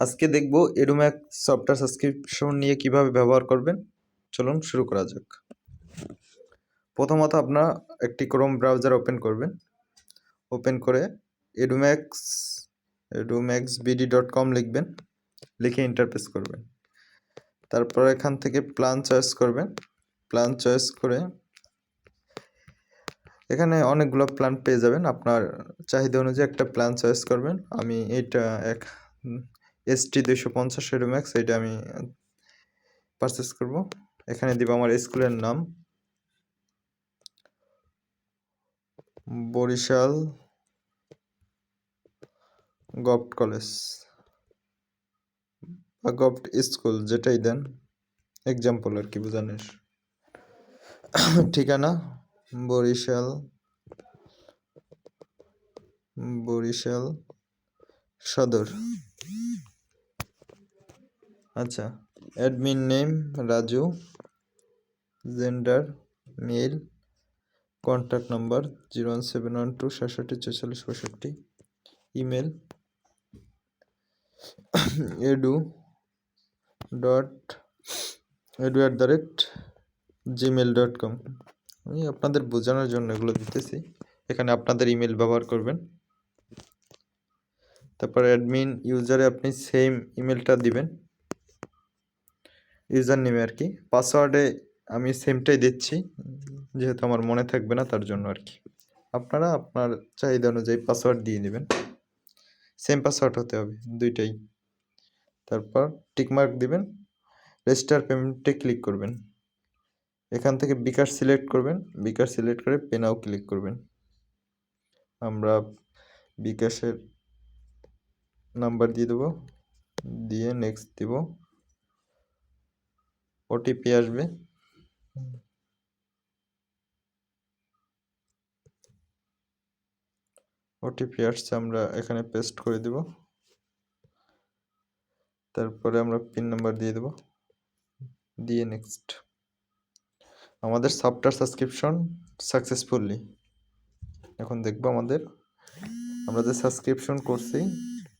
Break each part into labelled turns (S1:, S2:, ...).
S1: আজকে দেখব এডুম্যাক software subscription নিয়ে কীভাবে ব্যবহার করবেন। চলুন শুরু করা যাক। প্রথমত আপনারা একটি ক্রোম ব্রাউজার ওপেন করবেন। ওপেন করে এডুম্যাক্স এডুম্যাক্স বিডি ডট কম লিখবেন। লিখে ইন্টারফেস করবেন। তারপর এখান থেকে প্ল্যান চয়েস করবেন। প্ল্যান চয়েস করে এখানে অনেকগুলো প্ল্যান পেয়ে যাবেন। আপনার চাহিদা অনুযায়ী একটা প্ল্যান চয়েস করবেন। আমি এইটা এক এস টি দুইশো পঞ্চাশ ম্যাক্স এটা আমি পারচেস করব। এখানে দিব আমার স্কুলের নাম। বরিশাল গভট কলেজ বা গভট স্কুল, যেটাই দেন। এক্সাম্পল আর কি, বোঝানোর। ঠিকানা, বরিশাল বরিশাল সদর। আচ্ছা admin name Raju gender male contact number zero one seven one two সাতষট্টি ছেচল্লিশ পঁয়ষট্টি email edu dot edu at the rate Gmail dot com আমি আপনাদের বোঝানোর জন্য এগুলো দিতেছি। এখানে আপনাদের ইমেল ব্যবহার করবেন। তারপর অ্যাডমিন ইউজারে আপনি সেম ইমেলটা দিবেন। ইউজার নেমে আর কি পাসওয়ার্ডে আমি সেমটাই দিচ্ছি, যেহেতু আমার মনে থাকবে না তার জন্য আর কি আপনারা আপনার চাহিদা অনুযায়ী পাসওয়ার্ড দিয়ে নেবেন সেম পাসওয়ার্ড হতে হবে, দুইটাই। তারপর টিকমার্ক দিবেন রেজিস্টার পেমেন্টে ক্লিক করবেন। এখান থেকে বিকাশ সিলেক্ট করবেন, বিকাশ সিলেক্ট করে পেনাও ক্লিক করবেন। আমরা বিকাশের নাম্বার দিয়ে দেবো, দিয়ে নেক্সট দিব। ওটিপি আসবে। ওটিপি আসছে, আমরা এখানে পেস্ট করে দেব। তারপরে আমরা পিন নাম্বার দিয়ে দেব। দিয়ে নেক্সট আমাদের সফটওয়্যার সাবস্ক্রিপশন সাকসেসফুলি এখন দেখব আমাদের। আমরা যে সাবস্ক্রিপশন করছি,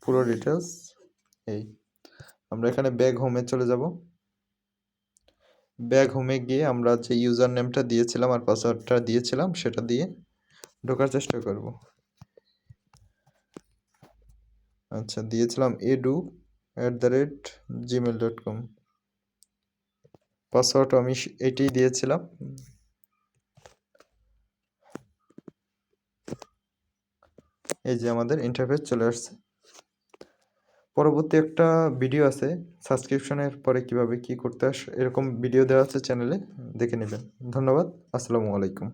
S1: পুরো ডিটেলস এই। আমরা এখানে ব্যাগ হোমে চলে যাব। ব্যাগ হোমে গিয়ে আমরা যে ইউজার নেমটা দিয়েছিলাম আর পাসওয়ার্ডটা দিয়েছিলাম, সেটা দিয়ে ঢোকার চেষ্টা করব। আচ্ছা দিয়েছিলাম edu at the rate Gmail dot com password আমি এটি দিয়েছিলাম। এই যে আমাদের ইন্টারফেস চলে আসছে। পরবর্তী একটা ভিডিও আছে সাবস্ক্রিপশনের পরে কীভাবে কি করতে আস এরকম ভিডিও দেওয়া আছে চ্যানেলে দেখে নেবেন। ধন্যবাদ, আসসালামু আলাইকুম।